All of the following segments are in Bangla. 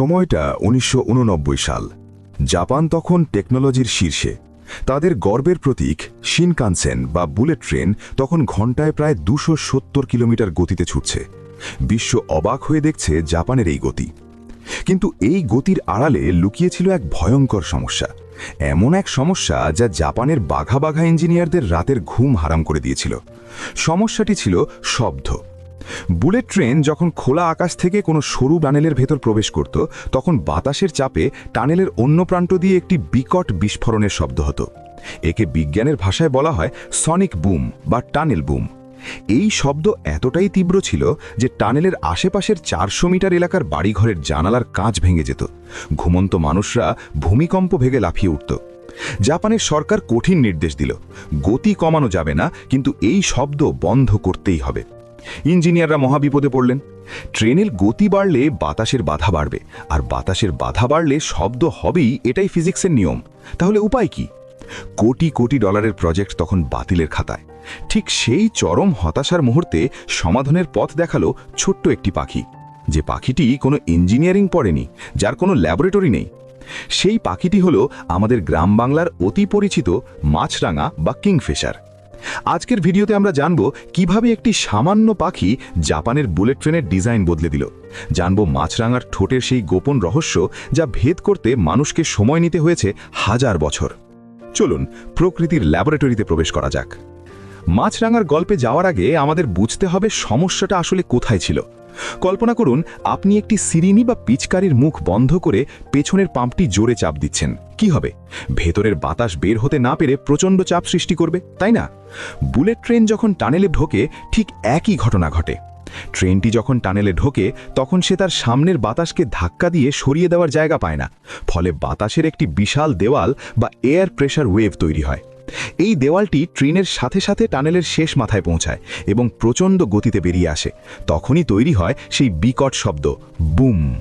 সময়টা উনিশশো উননব্বই সাল। জাপান তখন টেকনোলজির শীর্ষে। তাদের গর্বের প্রতীক শিনকানসেন বা বুলেট ট্রেন তখন ঘন্টায় প্রায় দুশো কিলোমিটার গতিতে ছুটছে। বিশ্ব অবাক হয়ে দেখছে জাপানের এই গতি। কিন্তু এই গতির আড়ালে লুকিয়েছিল এক ভয়ঙ্কর সমস্যা। এমন এক সমস্যা যা জাপানের বাঘা বাঘা ইঞ্জিনিয়ারদের রাতের ঘুম হারাম করে দিয়েছিল। সমস্যাটি ছিল শব্দ। বুলেট ট্রেন যখন খোলা আকাশ থেকে কোনো সরু টানেলের ভেতর প্রবেশ করত, তখন বাতাসের চাপে টানেলের অন্য প্রান্ত দিয়ে একটি বিকট বিস্ফোরণের শব্দ হতো। একে বিজ্ঞানের ভাষায় বলা হয় সনিক বুম বা টানেল বুম এই শব্দ এতটাই তীব্র ছিল যে টানেলের আশেপাশের চারশো মিটার এলাকার বাড়িঘরের জানালার কাঁচ ভেঙে যেত। ঘুমন্ত মানুষরা ভূমিকম্প ভেগে লাফিয়ে উঠত। জাপানের সরকার কঠিন নির্দেশ দিল। গতি কমানো যাবে না, কিন্তু এই শব্দ বন্ধ করতেই হবে। ইঞ্জিনিয়াররা মহাবিপদে পড়লেন। ট্রেনের গতি বাড়লে বাতাসের বাধা বাড়বে, আর বাতাসের বাধা বাড়লে শব্দ হবেই, এটাই ফিজিক্সের নিয়ম। তাহলে উপায় কি? কোটি কোটি ডলারের প্রজেক্ট তখন বাতিলের খাতায়। ঠিক সেই চরম হতাশার মুহূর্তে সমাধানের পথ দেখাল ছোট্ট একটি পাখি। যে পাখিটি কোনো ইঞ্জিনিয়ারিং পড়েনি, যার কোনো ল্যাবরেটরি নেই। সেই পাখিটি হলো আমাদের গ্রাম বাংলার অতি পরিচিত মাছরাঙা বা কিংফিশার। আজকের ভিডিওতে আমরা জানব কীভাবে একটি সামান্য পাখি জাপানের বুলেট ট্রেনের ডিজাইন বদলে দিল। জানব মাছরাঙার ঠোঁটের সেই গোপন রহস্য যা ভেদ করতে মানুষকে সময় নিতে হয়েছে হাজার বছর। চলুন, প্রকৃতির ল্যাবরেটরিতে প্রবেশ করা যাক। মাছরাঙার গল্পে যাওয়ার আগে আমাদের বুঝতে হবে সমস্যাটা আসলে কোথায় ছিল। কল্পনা করুন, আপনি একটি সিরিনি বা পিচকারির মুখ বন্ধ করে পেছনের পাম্পটি জোরে চাপ দিচ্ছেন। কি হবে? ভেতরের বাতাস বের হতে না পেরে প্রচণ্ড চাপ সৃষ্টি করবে, তাই না? বুলেট ট্রেন যখন টানেলে ঢোকে, ঠিক একই ঘটনা ঘটে। ট্রেনটি যখন টানেলে ঢোকে, তখন সে তার সামনের বাতাসকে ধাক্কা দিয়ে সরিয়ে দেওয়ার জায়গা পায় না। ফলে বাতাসের একটি বিশাল দেওয়াল বা এয়ার প্রেশার ওয়েভ তৈরি হয়। এই দেওয়ালটি ট্রেনের সাথে সাথে টানেলের শেষ মাথায় পৌঁছায় এবং প্রচণ্ড গতিতে বেরিয়ে আসে। তখনই তৈরি হয় সেই বিকট শব্দ, বুম।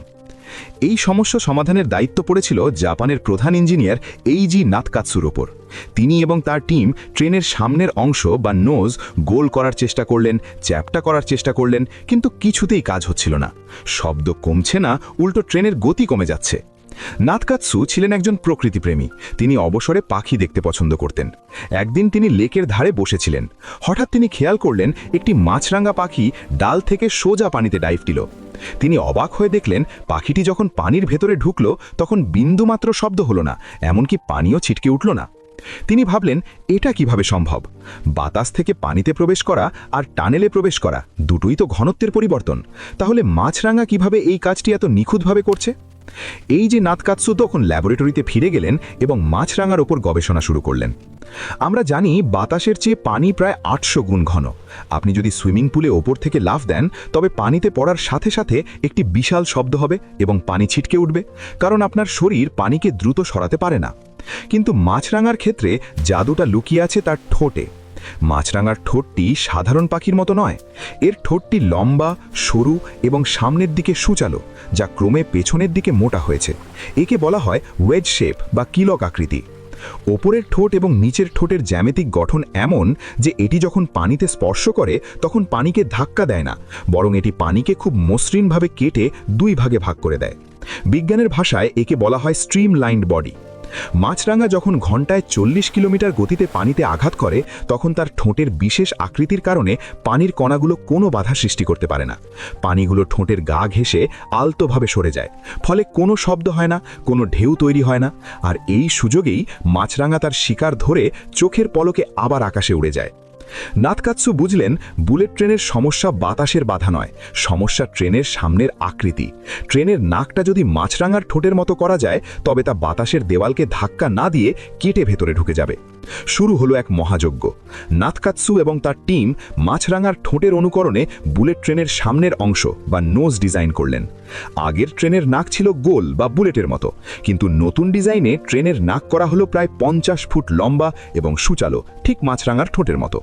এই সমস্যা সমাধানের দায়িত্ব পড়েছিল জাপানের প্রধান ইঞ্জিনিয়ার এইজি নাতকাৎসুর ওপর। তিনি এবং তার টিম ট্রেনের সামনের অংশ বা নোজ গোল করার চেষ্টা করলেন, চ্যাপটা করার চেষ্টা করলেন, কিন্তু কিছুতেই কাজ হচ্ছিল না। শব্দ কমছে না, উল্টো ট্রেনের গতি কমে যাচ্ছে। নাতকাৎসু ছিলেন একজন প্রকৃতিপ্রেমী। তিনি অবসরে পাখি দেখতে পছন্দ করতেন। একদিন তিনি লেকের ধারে বসেছিলেন। হঠাৎ তিনি খেয়াল করলেন, একটি মাছরাঙা পাখি ডাল থেকে সোজা পানিতে ডাইভ দিল। তিনি অবাক হয়ে দেখলেন, পাখিটি যখন পানির ভেতরে ঢুকল, তখন বিন্দুমাত্র শব্দ হলো না, এমনকি পানিও ছিটকে উঠল না। তিনি ভাবলেন, এটা কীভাবে সম্ভব? বাতাস থেকে পানিতে প্রবেশ করা আর টানেলে প্রবেশ করা, দুটোই তো ঘনত্বের পরিবর্তন। তাহলে মাছরাঙা কীভাবে এই কাজটি এত নিখুঁতভাবে করছে? এই যে নাতকাৎসু তখন ল্যাবরেটরিতে ফিরে গেলেন এবং মাছরাঙার ওপর গবেষণা শুরু করলেন। আমরা জানি বাতাসের চেয়ে পানি প্রায় আটশো গুণ ঘন। আপনি যদি সুইমিং পুলে ওপর থেকে লাফ দেন, তবে পানিতে পড়ার সাথে সাথে একটি বিশাল শব্দ হবে এবং পানি ছিটকে উঠবে, কারণ আপনার শরীর পানিকে দ্রুত সরাতে পারে না। কিন্তু মাছরাঙার ক্ষেত্রে জাদুটা লুকিয়ে আছে তার ঠোঁটে। মাছরাঙার ঠোঁটটি সাধারণ পাখির মতো নয়। এর ঠোঁটটি লম্বা, সরু এবং সামনের দিকে সুচালো, যা ক্রমে পেছনের দিকে মোটা হয়েছে। একে বলা হয় ওয়েজ শেপ বা কিলক আকৃতি। ওপরের ঠোঁট এবং নিচের ঠোঁটের জ্যামিতিক গঠন এমন যে এটি যখন পানিতে স্পর্শ করে, তখন পানিকে ধাক্কা দেয় না, বরং এটি পানিকে খুব মসৃণভাবে কেটে দুই ভাগে ভাগ করে দেয়। বিজ্ঞানের ভাষায় একে বলা হয় স্ট্রিম লাইন্ড বডি মাছরাঙা যখন ঘন্টায় চল্লিশ কিলোমিটার গতিতে পানিতে আঘাত করে, তখন তার ঠোঁটের বিশেষ আকৃতির কারণে পানির কণাগুলো কোনো বাধা সৃষ্টি করতে পারে না। পানিগুলো ঠোঁটের গা ঘেঁষে আলতোভাবে সরে যায়। ফলে কোনো শব্দ হয় না, কোনো ঢেউ তৈরি হয় না। আর এই সুযোগেই মাছরাঙা তার শিকার ধরে চোখের পলকে আবার আকাশে উড়ে যায়। নাতকাৎসু বুঝলেন, বুলেট ট্রেনের সমস্যা বাতাসের বাধা নয়, সমস্যা ট্রেনের সামনের আকৃতি। ট্রেনের নাকটা যদি মাছরাঙার ঠোঁটের মতো করা যায়, তবে তা বাতাসের দেওয়ালকে ধাক্কা না দিয়ে কেটে ভেতরে ঢুকে যাবে। শুরু হলো এক মহাযজ্ঞ। নাতকাৎসু এবং তার টিম মাছরাঙার ঠোঁটের অনুকরণে বুলেট ট্রেনের সামনের অংশ বা নোজ ডিজাইন করলেন। আগের ট্রেনের নাক ছিল গোল বা বুলেটের মতো, কিন্তু নতুন ডিজাইনে ট্রেনের নাক করা হলো প্রায় পঞ্চাশ ফুট লম্বা এবং সুচালো, ঠিক মাছরাঙার ঠোঁটের মতো।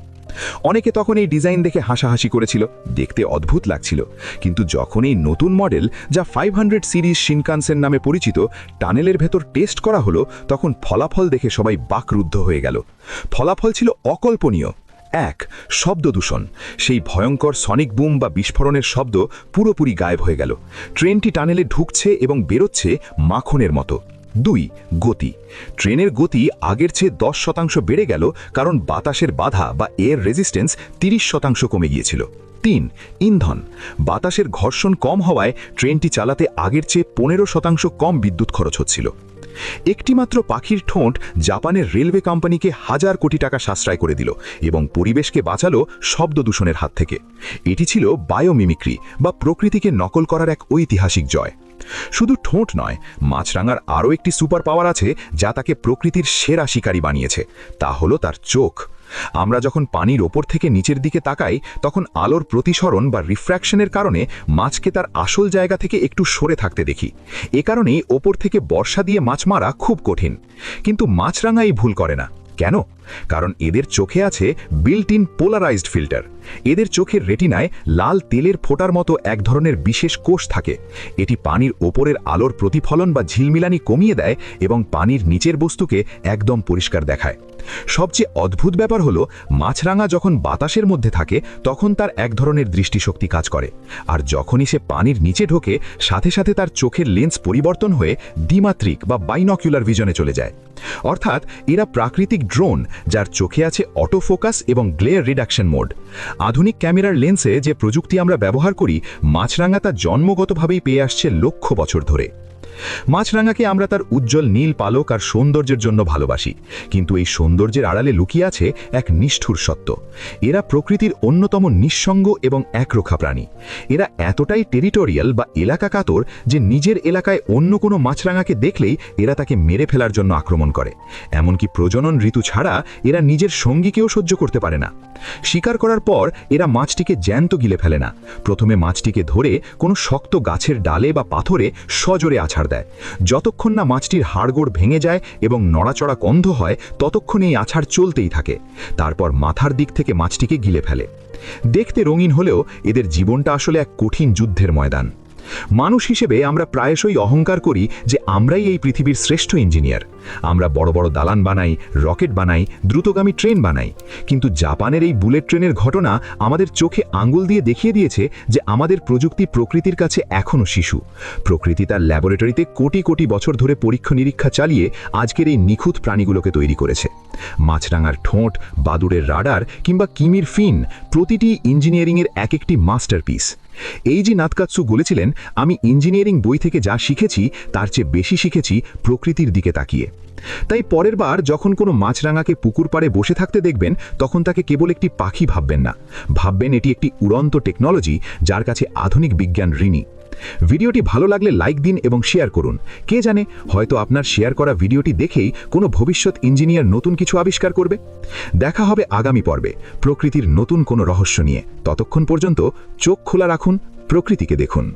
অনেকে তখন এই ডিজাইন দেখে হাসাহাসি করেছিল, দেখতে অদ্ভুত লাগছিল। কিন্তু যখন এই নতুন মডেল, যা ফাইভ হান্ড্রেড সিরিজ শিনকানসেন নামে পরিচিত, টানেলের ভেতর টেস্ট করা হলো, তখন ফলাফল দেখে সবাই বাকরুদ্ধ হয়ে গেল। ফলাফল ছিল অকল্পনীয়। এক, শব্দ দূষণ। সেই ভয়ঙ্কর সনিক বুম বা বিস্ফোরণের শব্দ পুরোপুরি গায়েব হয়ে গেল। ট্রেনটি টানেলে ঢুকছে এবং বেরোচ্ছে মাখনের মতো। দুই, গতি। ট্রেনের গতি আগের চেয়ে দশ শতাংশ বেড়ে গেল কারণ বাতাসের বাধা বা এয়ার রেজিস্ট্যান্স তিরিশ শতাংশ কমে গিয়েছিল। তিন, ইন্ধন। বাতাসের ঘর্ষণ কম হওয়ায় ট্রেনটি চালাতে আগের চেয়ে পনেরো শতাংশ কম বিদ্যুৎ খরচ হচ্ছিল। একটিমাত্র পাখির ঠোঁট জাপানের রেলওয়ে কোম্পানিকে হাজার কোটি টাকা সাশ্রয় করে দিল এবং পরিবেশকে বাঁচালো শব্দ দূষণের হাত থেকে। এটি ছিল বায়োমিমিক্রি বা প্রকৃতিকে নকল করার এক ঐতিহাসিক জয়। শুধু ঠোঁট নয়, মাছরাঙার আরও একটি সুপার পাওয়ার আছে যা তাকে প্রকৃতির সেরা শিকারী বানিয়েছে। তা হলো তার চোখ। আমরা যখন পানির ওপর থেকে নিচের দিকে তাকাই, তখন আলোর প্রতিসরণ বা রিফ্র্যাকশনের কারণে মাছকে তার আসল জায়গা থেকে একটু সরে থাকতে দেখি। এ কারণেই ওপর থেকে বর্ষা দিয়ে মাছ মারা খুব কঠিন। কিন্তু মাছরাঙা এই ভুল করে না। কেন? কারণ এদের চোখে আছে বিল্ট ইন পোলারাইজড ফিল্টার এদের চোখের রেটিনায় লাল তেলের ফোটার মতো এক ধরনের বিশেষ কোষ থাকে। এটি পানির ওপরের আলোর প্রতিফলন বা ঝিলমিলানি কমিয়ে দেয় এবং পানির নিচের বস্তুকে একদম পরিষ্কার দেখায়। সবচেয়ে অদ্ভুত ব্যাপার হলো, মাছরাঙা যখন বাতাসের মধ্যে থাকে, তখন তার এক ধরনের দৃষ্টিশক্তি কাজ করে। আর যখনই সে পানির নিচে ঢোকে, সাথে সাথে তার চোখের লেন্স পরিবর্তন হয়ে দ্বিমাত্রিক বা বাইনকুলার ভিজনে চলে যায়। অর্থাৎ এরা প্রাকৃতিক ড্রোন যার চোখে আছে অটো ফোকাস এবং গ্লেয়ার রিডাকশন মোড আধুনিক ক্যামেরার লেন্সে যে প্রযুক্তি আমরা ব্যবহার করি, মাছরাঙা তা জন্মগতভাবেই পেয়ে আসছে লক্ষ বছর ধরে। মাছরাঙাকে আমরা তার উজ্জ্বল নীল পালক আর সৌন্দর্যের জন্য ভালোবাসি। কিন্তু এই সৌন্দর্যের আড়ালে লুকিয়ে আছে এক নিষ্ঠুর সত্য। এরা প্রকৃতির অন্যতম নিঃসঙ্গ এবং একরোখা প্রাণী। এরা এতটাই টেরিটোরিয়াল বা এলাকা কাতর যে নিজের এলাকায় অন্য কোনো মাছরাঙাকে দেখলেই এরা তাকে মেরে ফেলার জন্য আক্রমণ করে। এমনকি প্রজনন ঋতু ছাড়া এরা নিজের সঙ্গীকেও সহ্য করতে পারে না। শিকার করার পর এরা মাছটিকে জ্যান্ত গিলে ফেলে না। প্রথমে মাছটিকে ধরে কোনো শক্ত গাছের ডালে বা পাথরে সজোরে আছাড় দেয়। যতক্ষণ না মাছটির হাড়গোড় ভেঙে যায় এবং নড়াচড়া কন্ধ হয়, ততক্ষণ এই আছাড় চলতেই থাকে। তারপর মাথার দিক থেকে মাছটিকে গিলে ফেলে। দেখতে রঙিন হলেও এদের জীবনটা আসলে এক কঠিন যুদ্ধের ময়দান। মানুষ হিসেবে আমরা প্রায়শই অহংকার করি যে আমরাই এই পৃথিবীর শ্রেষ্ঠ ইঞ্জিনিয়ার। আমরা বড় বড় দালান বানাই, রকেট বানাই, দ্রুতগামী ট্রেন বানাই। কিন্তু জাপানের এই বুলেট ট্রেনের ঘটনা আমাদের চোখে আঙ্গুল দিয়ে দেখিয়ে দিয়েছে যে আমাদের প্রযুক্তি প্রকৃতির কাছে এখনও শিশু। প্রকৃতি তার ল্যাবরেটরিতে কোটি কোটি বছর ধরে পরীক্ষা নিরীক্ষা চালিয়ে আজকের এই নিখুঁত প্রাণীগুলোকে তৈরি করেছে। মাছরাঙার ঠোঁট, বাদুড়ের রাডার কিংবা কিমির ফিন, প্রতিটি ইঞ্জিনিয়ারিংয়ের এক একটি মাস্টারপিস। এই যে নাতকাৎসু বলেছিলেন, আমি ইঞ্জিনিয়ারিং বই থেকে যা শিখেছি, তার চেয়ে বেশি শিখেছি প্রকৃতির দিকে তাকিয়ে। তাই পরের বার যখন কোনো মাছরাঙাকে পুকুর পাড়ে বসে থাকতে দেখবেন, তখন তাকে কেবল একটি পাখি ভাববেন না। ভাববেন এটি একটি উড়ন্ত টেকনোলজি যার কাছে আধুনিক বিজ্ঞান ঋণী। ভিডিওটি ভালো লাগলে লাইক দিন এবং শেয়ার করুন। কে জানে, হয়তো আপনার শেয়ার করা ভিডিওটি দেখেই কোনো ভবিষ্যৎ ইঞ্জিনিয়ার নতুন কিছু আবিষ্কার করবে? দেখা হবে আগামী পর্বে প্রকৃতির নতুন কোনো রহস্য নিয়ে। ততক্ষণ পর্যন্ত চোখ খোলা রাখুন, প্রকৃতিকে দেখুন।